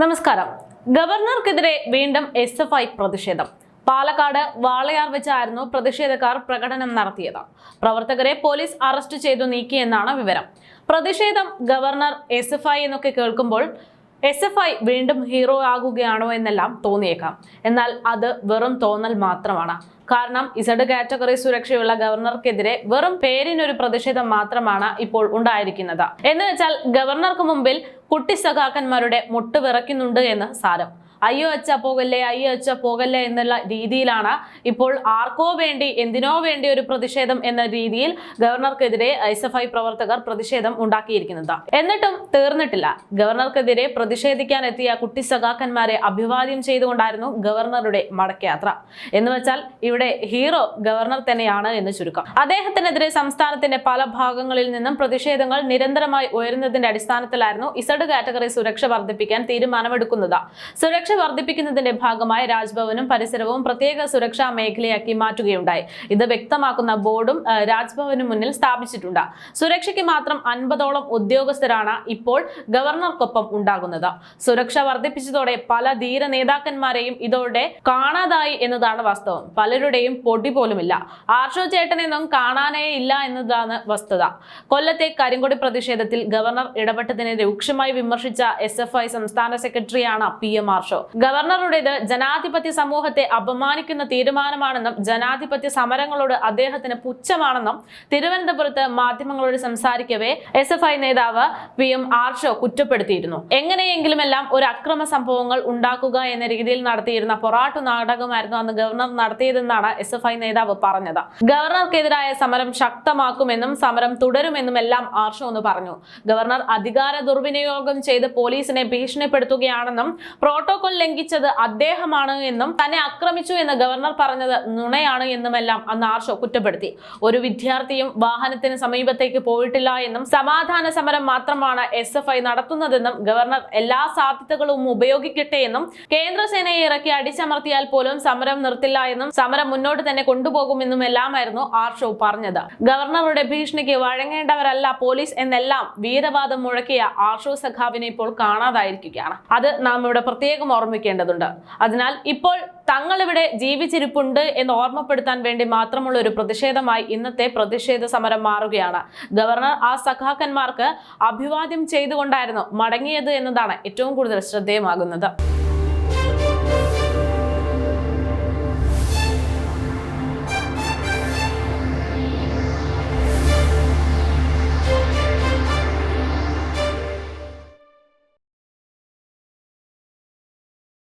നമസ്കാരം. ഗവർണർക്കെതിരെ വീണ്ടും എസ് എഫ് ഐ പ്രതിഷേധം. പാലക്കാട് വാളയാർ വെച്ചായിരുന്നു പ്രതിഷേധക്കാർ പ്രകടനം നടത്തിയത്. പ്രവർത്തകരെ പോലീസ് അറസ്റ്റ് ചെയ്തു നീക്കിയെന്നാണ് വിവരം. പ്രതിഷേധം ഗവർണർ എസ് എഫ് ഐ എന്നൊക്കെ കേൾക്കുമ്പോൾ എസ് എഫ് ഐ വീണ്ടും ഹീറോ ആകുകയാണോ എന്നെല്ലാം തോന്നിയേക്കാം. എന്നാൽ അത് വെറും തോന്നൽ മാത്രമാണ്. കാരണം ഇസഡ് കാറ്റഗറി സുരക്ഷയുള്ള ഗവർണർക്കെതിരെ വെറും പേരിനൊരു പ്രതിഷേധം മാത്രമാണ് ഇപ്പോൾ ഉണ്ടായിരിക്കുന്നത്. എന്ന് വെച്ചാൽ ഗവർണർക്ക് മുമ്പിൽ കുട്ടി സഖാക്കന്മാരുടെ മുട്ട് വിറയ്ക്കുന്നുണ്ട് എന്ന് സാരം. അയ്യോ അച്ഛ പോകല്ലേ അയ്യോ അച്ഛ പോകല്ലേ എന്നുള്ള രീതിയിലാണ് ഇപ്പോൾ ആർക്കോ വേണ്ടി എന്തിനോ വേണ്ടി ഒരു പ്രതിഷേധം എന്ന രീതിയിൽ ഗവർണർക്കെതിരെ എസ് എഫ് ഐ പ്രവർത്തകർ പ്രതിഷേധം ഉണ്ടാക്കിയിരിക്കുന്നത്. എന്നിട്ടും തീർന്നിട്ടില്ല. ഗവർണർക്കെതിരെ പ്രതിഷേധിക്കാൻ എത്തിയ കുട്ടി സഖാക്കന്മാരെ അഭിവാദ്യം ചെയ്തുകൊണ്ടായിരുന്നു ഗവർണറുടെ മടക്കയാത്ര. എന്ന് വെച്ചാൽ ഇവിടെ ഹീറോ ഗവർണർ തന്നെയാണ് എന്ന് ചുരുക്കം. അദ്ദേഹത്തിനെതിരെ സംസ്ഥാനത്തിന്റെ പല ഭാഗങ്ങളിൽ നിന്നും പ്രതിഷേധങ്ങൾ നിരന്തരമായി ഉയരുന്നതിന്റെ അടിസ്ഥാനത്തിലായിരുന്നു ഇസഡ് കാറ്റഗറി സുരക്ഷ വർദ്ധിപ്പിക്കാൻ തീരുമാനമെടുക്കുന്നത്. സുരക്ഷ വർദ്ധിപ്പിക്കുന്നതിന്റെ ഭാഗമായി രാജ്ഭവനും പരിസരവും പ്രത്യേക സുരക്ഷാ മേഖലയാക്കി മാറ്റുകയുണ്ടായി. ഇത് വ്യക്തമാക്കുന്ന ബോർഡും രാജ്ഭവന് മുന്നിൽ സ്ഥാപിച്ചിട്ടുണ്ട്. സുരക്ഷയ്ക്ക് മാത്രം അൻപതോളം ഉദ്യോഗസ്ഥരാണ് ഇപ്പോൾ ഗവർണർക്കൊപ്പം ഉണ്ടാകുന്നത്. സുരക്ഷ വർദ്ധിപ്പിച്ചതോടെ പല ധീര നേതാക്കന്മാരെയും ഇതോടെ കാണാതായി എന്നതാണ് വാസ്തവം. പലരുടെയും പൊടി പോലുമില്ല. ആർഷോ ചേട്ടനെന്നും കാണാനേ ഇല്ല എന്നതാണ് വസ്തുത. കൊല്ലത്തെ കരിങ്കൊടി പ്രതിഷേധത്തിൽ ഗവർണർ ഇടപെട്ടതിനെ രൂക്ഷമായി വിമർശിച്ച എസ് സംസ്ഥാന സെക്രട്ടറിയാണ് പി എം ആർഷോ. ഗവർണറുടേത് ജനാധിപത്യ സമൂഹത്തെ അപമാനിക്കുന്ന തീരുമാനമാണെന്നും ജനാധിപത്യ സമരങ്ങളോട് അദ്ദേഹത്തിന് പുച്ഛമാണെന്നും തിരുവനന്തപുരത്ത് മാധ്യമങ്ങളോട് സംസാരിക്കവേ എസ് എഫ് ഐ നേതാവ് പി എം ആർഷോ കുറ്റപ്പെടുത്തിയിരുന്നു. എങ്ങനെയെങ്കിലുമെല്ലാം ഒരു അക്രമ സംഭവങ്ങൾ ഉണ്ടാക്കുക എന്ന രീതിയിൽ നടത്തിയിരുന്ന പൊറാട്ടു നാടകമായിരുന്നു അന്ന് ഗവർണർ നടത്തിയതെന്നാണ് എസ് എഫ് ഐ നേതാവ് പറഞ്ഞത്. ഗവർണർക്കെതിരായ സമരം ശക്തമാക്കുമെന്നും സമരം തുടരുമെന്നും എല്ലാം ആർഷോ എന്ന് പറഞ്ഞു. ഗവർണർ അധികാര ദുർവിനിയോഗം ചെയ്ത് പോലീസിനെ ഭീഷണിപ്പെടുത്തുകയാണെന്നും പ്രോട്ടോകോൾ ലംഘിച്ചത് അദ്ദേഹമാണ് എന്നും തന്നെ ആക്രമിച്ചു എന്ന് ഗവർണർ പറഞ്ഞത് നുണയാണ് എന്നുമെല്ലാം അന്ന് ആർഷോ കുറ്റപ്പെടുത്തി. ഒരു വിദ്യാർത്ഥിയും വാഹനത്തിന് സമീപത്തേക്ക് പോയിട്ടില്ല എന്നും സമാധാന സമരം മാത്രമാണ് എസ് എഫ് ഐ നടത്തുന്നതെന്നും ഗവർണർ എല്ലാ സാധ്യതകളും ഉപയോഗിക്കട്ടെ എന്നും കേന്ദ്രസേനയെ ഇറക്കി അടിച്ചമർത്തിയാൽ പോലും സമരം നിർത്തില്ല എന്നും സമരം മുന്നോട്ട് തന്നെ കൊണ്ടുപോകുമെന്നും എല്ലാമായിരുന്നു ആർഷോ പറഞ്ഞത്. ഗവർണറുടെ ഭീഷണിക്ക് വഴങ്ങേണ്ടവരല്ല പോലീസ് എന്നെല്ലാം വീരവാദം മുഴക്കിയ ആർഷോ സഖാവിനെ ഇപ്പോൾ കാണാതായിരിക്കുകയാണ്. അത് നാം ഇവിടെ പ്രത്യേകം ഓർമ്മിക്കേണ്ടതുണ്ട്. അതിനാൽ ഇപ്പോൾ തങ്ങൾ ഇവിടെ ജീവിച്ചിരിപ്പുണ്ട് എന്ന് ഓർമ്മപ്പെടുത്താൻ വേണ്ടി മാത്രമുള്ള ഒരു പ്രതിഷേധമായി ഇന്നത്തെ പ്രതിഷേധ സമരം മാറുകയാണ്. ഗവർണർ ആ സഖാക്കന്മാർക്ക് അഭിവാദ്യം ചെയ്തുകൊണ്ടായിരുന്നു മടങ്ങിയത് എന്നതാണ് ഏറ്റവും കൂടുതൽ ശ്രദ്ധേയമാകുന്നത്.